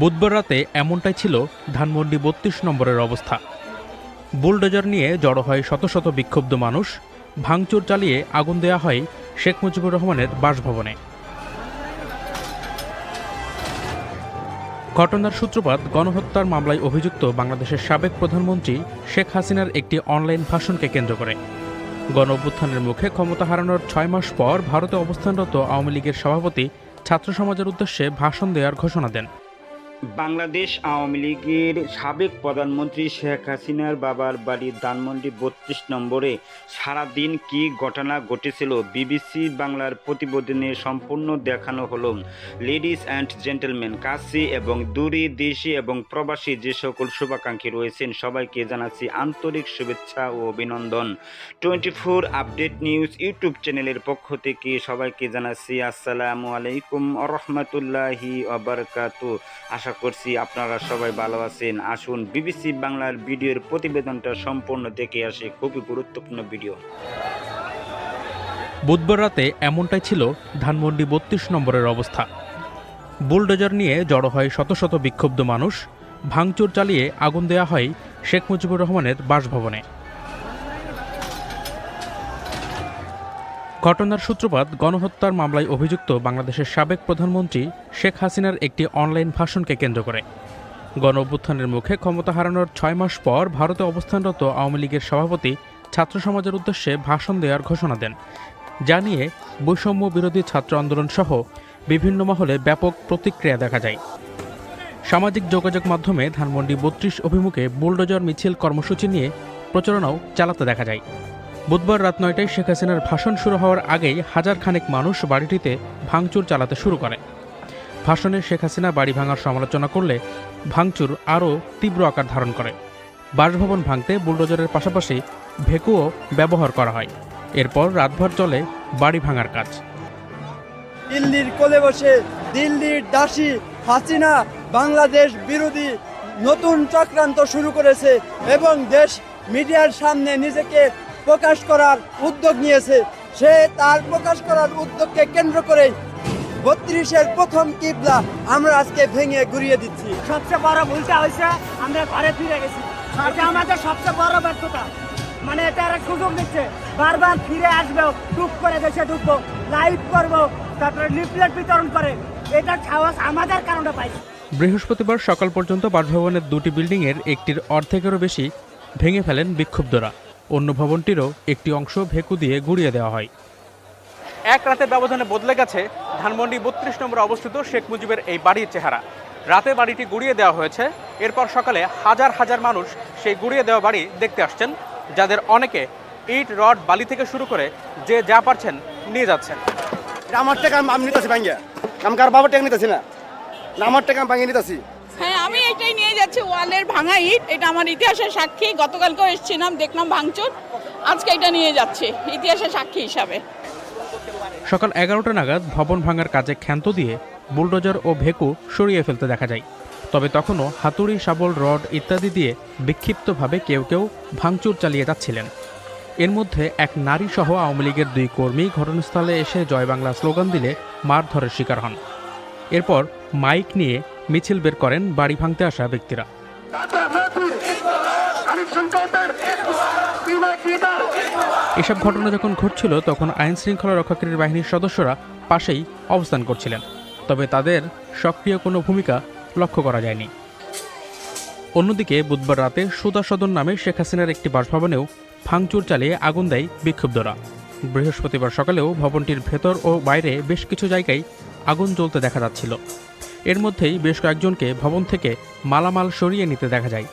বুধবার রাতে এমনটাই ছিল ধানমন্ডি বত্রিশ নম্বরের অবস্থা। বুলডোজার নিয়ে জড়ো হয় শত শত বিক্ষুব্ধ মানুষ। ভাঙচুর চালিয়ে আগুন দেয়া হয় শেখ মুজিবুর রহমানের বাসভবনে। ঘটনার সূত্রপাত, গণহত্যার মামলায় অভিযুক্ত বাংলাদেশের সাবেক প্রধানমন্ত্রী শেখ হাসিনার একটি অনলাইন ভাষণকে কেন্দ্র করে। গণ অভ্যুত্থানের মুখে ক্ষমতা হারানোর ছয় মাস পর ভারতে অবস্থানরত আওয়ামী লীগের সভাপতি ছাত্র সমাজের উদ্দেশ্যে ভাষণ দেওয়ার ঘোষণা দেন। বাংলাদেশ আওয়ামী লীগের সাবেক প্রধানমন্ত্রী শেখ হাসিনার বাবার বাড়ি ধানমন্ডি বত্রিশ নম্বরে সারাদিন কি ঘটনা ঘটেছিল বিবিসি বাংলার প্রতিবেদনে সম্পূর্ণ দেখানো হলো। লেডিস অ্যান্ড জেন্টেলম্যান কাছে এবং দূরে, দেশে এবং প্রবাসী যে সকল শুভাকাঙ্ক্ষী রয়েছেন, সবাইকে জানাচ্ছি আন্তরিক শুভেচ্ছা ও অভিনন্দন। Twenty four update news YouTube চ্যানেলের পক্ষ থেকে সবাইকে জানাচ্ছি আসসালামু আলাইকুম রহমতুল্লাহি আবরকাতু করছি আপনারা সবাই ভালো আছেন। আসুন বিবিসি বাংলার ভিডিওর প্রতিবেদনটা সম্পূর্ণ দেখে আসে। খুবই গুরুত্বপূর্ণ ভিডিও। বুধবার রাতে এমনটাই ছিল ধানমন্ডি বত্রিশ নম্বরের অবস্থা। বুলডোজার নিয়ে জড়ো হয় শত শত বিক্ষুব্ধ মানুষ। ভাঙচুর চালিয়ে আগুন দেয়া হয় শেখ মুজিবুর রহমানের বাসভবনে। ঘটনার সূত্রপাত, গণহত্যার মামলায় অভিযুক্ত বাংলাদেশের সাবেক প্রধানমন্ত্রী শেখ হাসিনার একটি অনলাইন ভাষণকে কেন্দ্র করে। গণ অভ্যুত্থানের মুখে ক্ষমতা হারানোর ছয় মাস পর ভারতে অবস্থানরত আওয়ামী লীগের সভাপতি ছাত্র সমাজের উদ্দেশ্যে ভাষণ দেওয়ার ঘোষণা দেন। যা নিয়ে বৈষম্য বিরোধী ছাত্র আন্দোলন সহ বিভিন্ন মহলে ব্যাপক প্রতিক্রিয়া দেখা যায়। সামাজিক যোগাযোগ মাধ্যমে ধানমন্ডি বত্রিশ অভিমুখে বুলডোজার মিছিল কর্মসূচি নিয়ে প্রচারণাও চালাতে দেখা যায়। বুধবার রাত নয়টায় শেখ হাসিনার ভাষণ শুরু হওয়ার আগেই হাজার খানেক মানুষ বাড়িটিতে ভাঙচুর চালাতে শুরু করে। ভাষণে শেখ হাসিনা বাড়ি ভাঙার সমালোচনা করলে ভাঙচুর আরও তীব্র আকার ধারণ করে। বাসভবন ভাঙতে বুলডোজারের পাশাপাশি ভেকুও ব্যবহার করা হয়। এরপর রাতভর চলে বাড়ি ভাঙার কাজ। দিল্লির কোলে বসে দিল্লির দাসী হাসিনা বাংলাদেশ বিরোধী নতুন চক্রান্ত শুরু করেছে এবং দেশ মিডিয়ার সামনে নিজেকে প্রকাশ করার উদ্যোগ নিয়েছে। সে তার প্রকাশ করার উদ্যোগকে কেন্দ্র করে বত্রিশের প্রথম কিবলা আমরা আজকে ভেঙে ঘুরিয়ে দিচ্ছি। সবচেয়ে বড় ভুলটা হয়েছে আমরা ঘরে ফিরে গেছি। এটা আমাদের সবচেয়ে বড় ব্যর্থতা। মানে এটা একটা সুযোগ দিচ্ছে। বারবার ফিরে আসবে টুক করে দেশে ঢুকবো লাইভ করব তারপরে লিফলেট বিতরণ করে। এটা সাহস আমাদের কারণে পাইছি। বৃহস্পতিবার সকাল পর্যন্ত বাসভবনের দুটি বিল্ডিংয়ের একটির অর্ধেকেরও বেশি ভেঙে ফেলেন বিক্ষুব্ধরা। অন্য ভবনটিরও একটি অংশ ভেকু দিয়ে গুড়িয়ে দেওয়া হয়। এক রাতের ব্যবধানে বদলে গেছে ধানমন্ডি বত্রিশ নম্বরে অবস্থিত শেখ মুজিবের এই বাড়ির চেহারা। রাতে বাড়িটি গুড়িয়ে দেওয়া হয়েছে এরপর সকালে হাজার হাজার মানুষ সেই গুড়িয়ে দেওয়া বাড়ি দেখতে আসছেন যাদের অনেকে ইট রড বালি থেকে শুরু করে যে যা পারছেন নিয়ে যাচ্ছেন। আমার টাকা আমি নিতেছি ভাঙ্গিয়া। আমি কার বাবার টাকা নিতেছি না। আমার টাকা আমি ভাঙিয়ে নিতেছি। আমি এটাই নিয়ে যাচ্ছি, ওয়ালের ভাঙা ইট। এটা আমার ইতিহাসের সাক্ষী, গতকালকেও এসেছিলাম, দেখলাম ভাঙচুর। আজকে এটা নিয়ে যাচ্ছি, ইতিহাসের সাক্ষী হিসাবে। সকাল এগারোটা নাগাদ ভবন ভাঙার কাজে ক্ষান্ত দিয়ে বুলডোজার ও ভেকু সরিয়ে ফেলতে দেখা যায়। তবে তখনও হাতুড়ি, শাবল, রড ইত্যাদি দিয়ে বিক্ষিপ্তভাবে কেউ কেউ ভাঙচুর চালিয়ে যাচ্ছিলেন। এর মধ্যে এক নারী সহ আওয়ামী লীগের দুই কর্মী ঘটনাস্থলে এসে জয় বাংলা স্লোগান দিলে মারধরের শিকার হন। এরপর মাইক নিয়ে মিছিল বের করেন বাড়ি ভাঙতে আসা ব্যক্তিরা। এসব ঘটনা যখন ঘটছিল, তখন আইন শৃঙ্খলা রক্ষাকারী বাহিনীর সদস্যরা পাশেই অবস্থান করছিলেন। তবে তাদের সক্রিয় কোনো ভূমিকা লক্ষ্য করা যায়নি। অন্যদিকে বুধবার রাতে সুদা সদন নামে শেখ হাসিনার একটি বাসভবনেও ভাঙচুর চালিয়ে আগুন দেয় বিক্ষুব্ধরা। বৃহস্পতিবার সকালেও ভবনটির ভেতর ও বাইরে বেশ কিছু জায়গায় আগুন জ্বলতে দেখা যাচ্ছিল। এর মধ্যেই বেশ কয়েকজনকে ভবন থেকে মালামাল সরিয়ে নিতে দেখা যায়।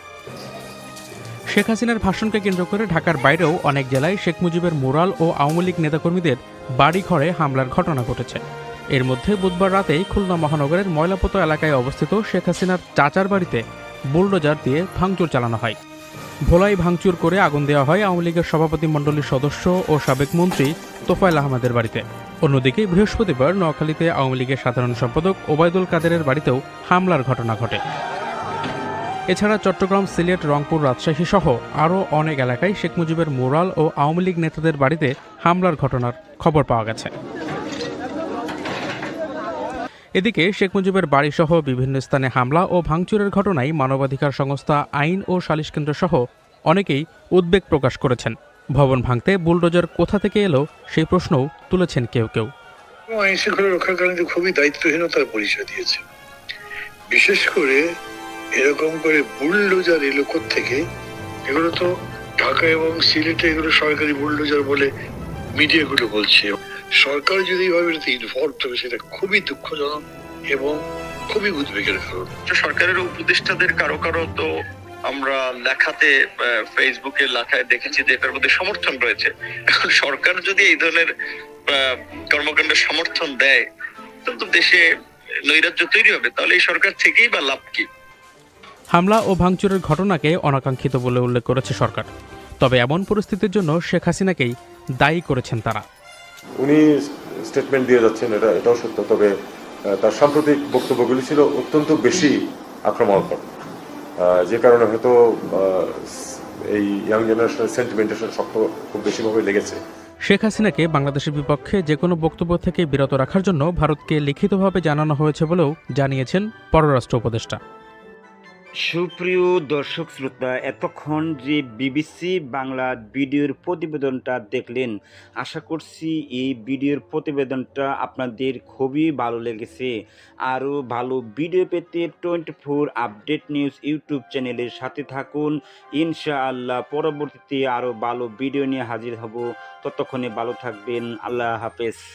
শেখ হাসিনার ভাষণকে কেন্দ্র করে ঢাকার বাইরেও অনেক জেলায় শেখ মুজিবের মোরাল ও আওয়ামী লীগ নেতাকর্মীদের বাড়ি ঘরে হামলার ঘটনা ঘটেছে। এর মধ্যে বুধবার রাতেই খুলনা মহানগরের ময়লাপোতো এলাকায় অবস্থিত শেখ হাসিনার চাচার বাড়িতে বুলডোজার দিয়ে ভাঙচুর চালানো হয়। ভোলাই ভাঙচুর করে আগুন দেওয়া হয় আওয়ামী লীগের সভাপতি মণ্ডলীর সদস্য ও সাবেক মন্ত্রী তোফায়েল আহমেদের বাড়িতে। অন্যদিকে বৃহস্পতিবার নোয়াখালীতে আওয়ামী লীগের সাধারণ সম্পাদক ওবায়দুল কাদেরের বাড়িতেও হামলার ঘটনা ঘটে। এছাড়া চট্টগ্রাম সিলেট রংপুর রাজশাহী সহ আরও অনেক এলাকায় শেখ মুজিবের মোরাল ও আওয়ামী লীগ নেতাদের বাড়িতে হামলার ঘটনার খবর পাওয়া গেছে। এদিকে শেখ মুজিবের বাড়িসহ বিভিন্ন স্থানে হামলা ও ভাঙচুরের ঘটনায় মানবাধিকার সংস্থা আইন ও সালিশ কেন্দ্র সহ অনেকেই উদ্বেগ প্রকাশ করেছেন। ভবন ভাঙতে বুলডোজার কোথা থেকে এলো সেই প্রশ্নও তুলেছেন কেউ কেউ। আইন শৃঙ্খলা খুবই দায়িত্বহীনতার পরিচয় দিয়েছে। বিশেষ করে এরকম করে বুলডোজার এলো থেকে এগুলো তো ঢাকা এবং সিলেটে এগুলো সরকারি বুলডোজার বলে মিডিয়াগুলো বলছে। সরকার যদি এইভাবে ইনভলভ হবে সেটা খুবই দুঃখজনক এবং খুবই উদ্বেগের কারণ। সরকারের উপদেষ্টাদের কারও কারও তো আমরা লেখাতে ফেসবুকে লেখায় দেখেছি যে এটার মধ্যে সমর্থন রয়েছে। এখন সরকার যদি এই ধরনের আহ, কর্মকাণ্ডের সমর্থন দেয় তাহলে তো দেশে নৈরাজ্য তৈরি হবে। তাহলে এই সরকার থেকেই বা লাভ কি? হামলা ও ভাঙচুরের ঘটনাকে অনাকাঙ্ক্ষিত বলে উল্লেখ করেছে সরকার। তবে এমন পরিস্থিতির জন্য শেখ হাসিনাকেই দায়ী করেছেন তারা। উনি স্টেটমেন্ট দিয়ে যাচ্ছেন, এটা এটাও সত্য, তবে তার সাম্প্রতিক বক্তব্যগুলি ছিল অত্যন্ত বেশি আক্রমণাত্মক। যে কারণে হয়তো এই ইয়াং জেনারেশনের সেন্টিমেন্টেশন শক্ত খুব বেশিভাবে লেগেছে। শেখ হাসিনাকে বাংলাদেশের বিপক্ষে যে কোনো বক্তব্য থেকে বিরত রাখার জন্য ভারতকে লিখিতভাবে জানানো হয়েছে বলেও জানিয়েছেন পররাষ্ট্র উপদেষ্টা। সুপ্রিয় দর্শক শ্রোতা, এতক্ষণ যে বিবিসি বাংলা ভিডিওর প্রতিবেদনটা দেখলেন, আশা করছি এই ভিডিওর প্রতিবেদনটা আপনাদের খুবই ভালো লেগেছে। আরও ভালো ভিডিও পেতে twenty four update news YouTube চ্যানেলের সাথে থাকুন। ইনশাআল্লাহ পরবর্তীতে আরও ভালো ভিডিও নিয়ে হাজির হব। ততক্ষণে ভালো থাকবেন। আল্লাহ হাফেজ।